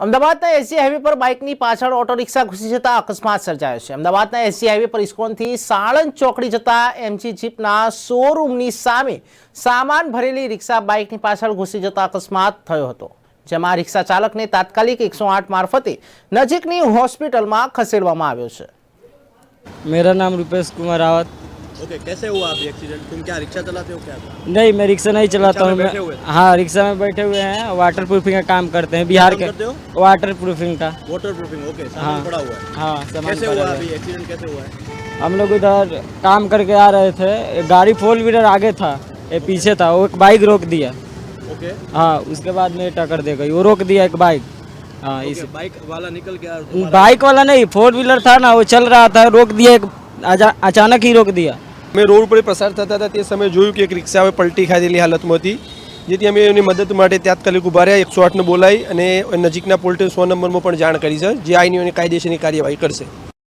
અમદાવાદના એસી હાઈવે પર બાઇકની પાછળ ઓટો રિક્ષા ઘૂસી જતા અકસ્માત સર્જાયો છે. અમદાવાદના એસી હાઈવે પર ઇસ્કોનથી સાળંદ ચોકડી જતા એમજી જીપના શોરૂમની સામે સામાન ભરેલી રિક્ષા બાઇકની પાછળ ઘૂસી જતા અકસ્માત થયો હતો. જેમાં રિક્ષા ચાલકને તાત્કાલિક એકસો આઠ મારફતે નજીકની હોસ્પિટલમાં ખસેડવામાં આવ્યો છે. મેરા નામ રૂપેશ કુમાર રાવત. ओके कैसे हुआ अभी एक्सीडेंट तुम क्या रिक्शा चलाते हो क्या? नहीं मैं रिक्शा नहीं चलाता हूँ? हाँ रिक्शा में बैठे हुए हैं वाटर प्रूफिंग का काम करते हैं बिहार के वाटर प्रूफिंग का। वाटर प्रूफिंग ओके हाँ। पड़ा हुआ है। हाँ कैसे हुआ अभी एक्सीडेंट कैसे हुआ है? हम लोग इधर काम करके आ रहे थे एक गाड़ी फोर व्हीलर आगे था ये पीछे था वो एक बाइक रोक दिया। ओके हाँ उसके बाद में टक्कर दे गई वो रोक दिया एक बाइक हाँ इस बाइक वाला निकल गया बाइक वाला नहीं फोर व्हीलर था ना वो चल रहा था रोक दिया एक अचानक ही रोक दिया। અમે રોડ ઉપર પસાર થતા હતા તે સમયે જોયું કે એક રિક્ષા હવે પલટી ખાધેલી હાલતમાં હતી જેથી અમે એની મદદ માટે તાત્કાલિક ઊભા રહ્યા, એકસો આઠને બોલાવી અને નજીકના પોલીસ સો નંબરમાં પણ જાણ કરી છે જે આઈની કાયદેસરની કાર્યવાહી કરશે.